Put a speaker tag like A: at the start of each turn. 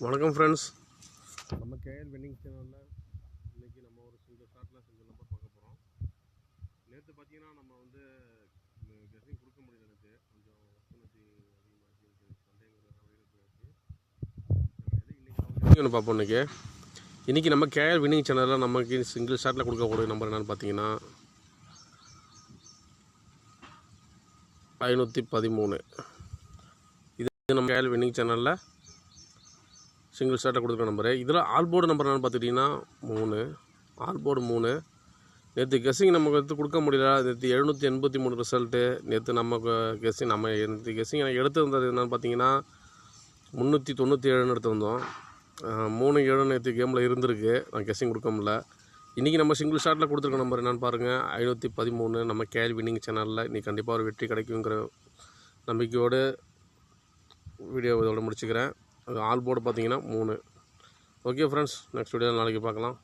A: வணக்கம் ஃப்ரெண்ட்ஸ் நம்ம KL wedding சேனலில் இன்றைக்கி நம்ம ஒரு சிங்கிள் ஷாட்டில் சிங்கிள் நம்பர் பார்க்க போகிறோம் நேற்று பார்த்தீங்கன்னா நம்ம வந்து கெஸ்டிங் கொடுக்க முடியல நேற்று கொஞ்சம் ஒர்க்குனத்தி அதிகமாகிடுச்சு ஒன்று பார்ப்போம் இன்றைக்கி இன்றைக்கி நம்ம கேஎல் வின்னிங் சேனலில் நமக்கு சிங்கிள் ஷாட்டில் கொடுக்கக்கூடிய நம்பர் என்னென்னு பார்த்தீங்கன்னா ஐநூற்றி பதிமூணு. இது நம்ம கேஎல் வின்னிங் சேனலில் சிங்கிள் ஷார்ட்டாக கொடுக்குற நம்பரு. இதில் ஆல் போர்டு நம்பர் என்னென்னு பார்த்துட்டிங்கன்னா மூணு. ஆல் போர்டு மூணு. நேற்று கெஸ்ஸிங் நமக்கு எடுத்து கொடுக்க முடியல. நேற்று எழுநூற்றி எண்பத்தி மூணு ரிசல்ட்டு நேற்று நமக்கு கெஸ்ஸிங் நம்ம நேற்று கெஸ்ஸிங் எனக்கு எடுத்திருந்தது என்னென்னு பார்த்தீங்கன்னா முந்நூற்றி தொண்ணூற்றி ஏழுன்னு எடுத்திருந்தோம் மூணு ஏழு நேற்று கேமில் இருந்திருக்கு. நான் கெஸ்ஸிங் கொடுக்க முடில இன்றைக்கி நம்ம சிங்கிள் ஷாட்டில் கொடுத்துருக்க நம்பர் என்னென்னு பாருங்கள் ஐநூற்றி பதிமூணு. நம்ம கேல் வின்னிங் சேனலில் இன்றைக்கி கண்டிப்பாக ஒரு வெற்றி கிடைக்குங்கிற நம்பிக்கையோடு வீடியோ இதோட முடிச்சுக்கிறேன். அது ஆல் போர்டு பார்த்தீங்கன்னா மூணு. ஓகே ஃப்ரெண்ட்ஸ் நெக்ஸ்ட் வீடியோ நாளைக்கு பார்க்கலாம்.